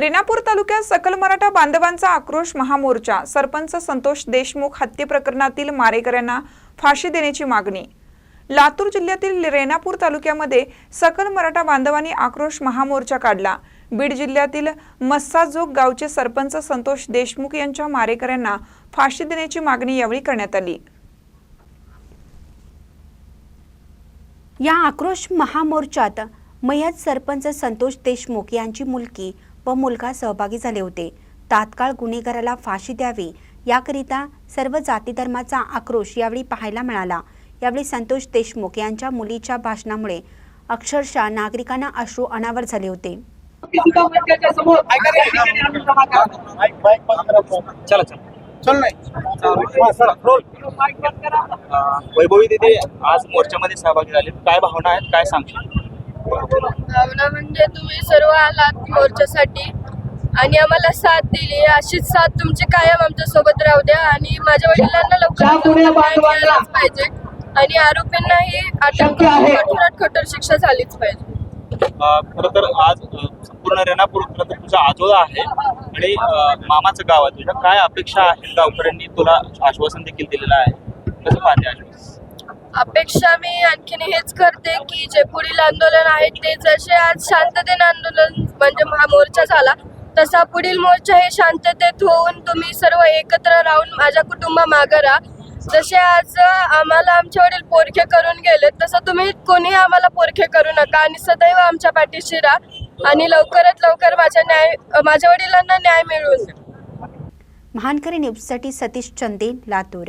रेणापूर तालुक्यात सकल मराठा बांधवांचा आक्रोश महामोर्चा. सरपंच संतोष देशमुख हत्ये प्रकरणातील मारेकऱ्यांना फाशी देण्याची मागणी. लातूर जिल्ह्यातील रेणापूर तालुक्यामध्ये सकल मराठा बांधवांनी आक्रोश महामोर्चा काढला. बीड जिल्ह्यातील मस्साजोग गावचे सरपंच संतोष देशमुख यांच्या मारेकऱ्यांना फाशी देण्याची मागणी यावेळी करण्यात आली. या आक्रोश महामोर्चात मयत सरपंच संतोष देशमुख यांची मुलगी व मुलगा सहभागी झाले होते. तात्काळ गुन्हेगाराला फाशी द्यावी याकरिता सर्व जाती धर्माचा आक्रोश यावेळी पाहायला मिळाला. यावेळी संतोष देशमुख यांच्या मुलीच्या भाषणामुळे अक्षरशः नागरिकांना अश्रू अनावर झाले होते. वैभवी दिदी आज मोर्चामध्ये सहभागी झाले. काय भावना आहेत? काय सांगशील? भावना म्हणजे तुम्ही सर्व आलात मोर्चासाठी. आणि आम्हाला साथ दिली. अशीच साथ तुमची कायम आमच्यासोबत राहू द्या. आणि माझ्या वडिलांना लवकरात लवकर पाहिजे. आणि आरोपींनाही अटक करून कठोरात कठोर शिक्षा झालीच पाहिजे. खर तर आज संपूर्ण रेणापूर खरं तर तुझा आजोळा आहे. आणि मामाचं गाव आहे तुझ्या काय अपेक्षा आहेत गावकऱ्यांनी तुला आश्वासन देखील दिलेलं आहे? कसं पाहते आश्वासन अपेक्षा मी आणखीन हेच करते की जे पुढील आंदोलन आहे ते जसे आज शांततेने आंदोलन म्हणजे हा मोर्चा झाला तसा पुढील मोर्चा हे शांततेत होऊन तुम्ही सर्व एकत्र राहून माझ्या कुटुंबा मागं राहा. जसे आज आम्हाला आमचे वडील पोरखे करून गेले तसं तुम्ही कोणी आम्हाला पोरखे करू नका आणि सदैव आमच्या पाठीशी राहा आणि लवकरात लवकर माझ्या न्याय माझ्या वडिलांना न्याय मिळवून महानकरी न्यूजसाठी सतीश चंदे लातूर.